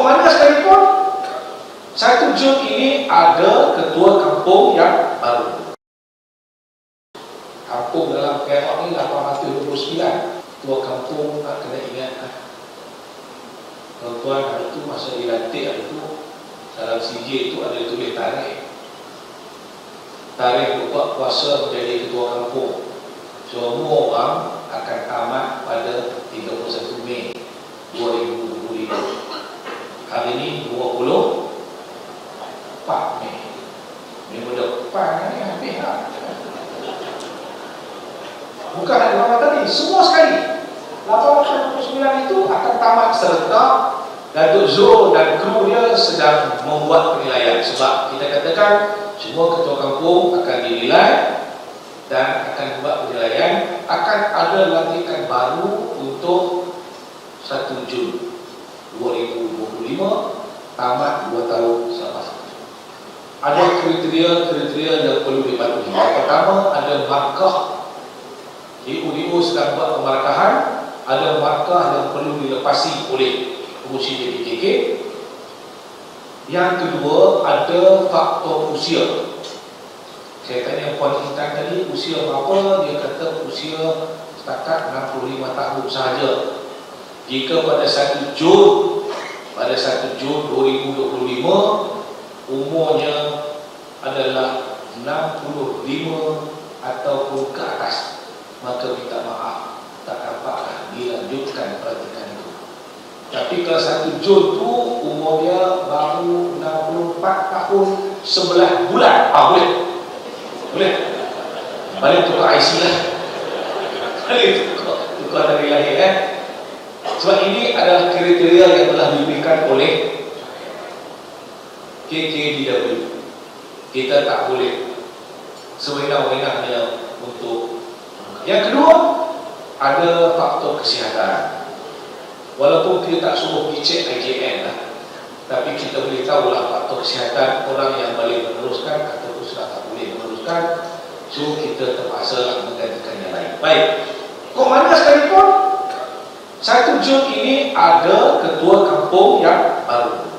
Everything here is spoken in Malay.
Mana sekalipun satu Jun ini ada ketua kampung yang baru. Kampung dalam Perak ni 829. Ketua kampung tak kena ingat lah. Tuan-tuan hari tu masa dilantik hari tu dalam CJ itu ada tulis tarikh. Tarikh buka puasa menjadi ketua kampung. Semua orang akan tamat pada 31 Mei 2025. Hari ini 24 Mei. Minggu depan ni habis lah. Bukan ada nama tadi, semua sekali. 829 itu akan tamat serta Datuk Zul dan kru dia sedang membuat penilaian sebab kita katakan semua ketua kampung akan dinilai dan akan buat penilaian akan ada lantikan baru untuk 1 Jun 2025 tamat 2 tahun selepas itu. Ada kriteria-kriteria yang perlu dipatuhi. Yang pertama ada markah. DU-DU sedang buat pemarkahan, ada markah yang perlu dilepasi oleh pengurusi JPKK. Yang kedua ada faktor usia. Saya tanya Puan Intan tadi usia berapa? Dia kata usia setakat 65 tahun sahaja. Jika pada 1 Jun pada 1 Jun 2025 umurnya adalah 65 ataupun ke atas maka minta maaf. Tak dapatlah dilanjutkan perhatikan itu. Tapi kalau 1 Jun tu umurnya baru 64 tahun 11 bulan. Ah boleh? Boleh? Balik tukar IC lah. Balik tukar tukar dari lahir eh sebab ini adalah kriteria yang telah diberikan oleh KKDW. Kita tak boleh sewenang-wenangnya untuk yang kedua ada faktor kesihatan. Walaupun kita tak suruh cek IJN lah, tapi kita boleh tahu lah faktor kesihatan orang yang boleh meneruskan ataupun sudah tak boleh meneruskan. So kita terpaksa menggantikan yang lain. Baik. Satu Jun ini ada ketua kampung yang baru.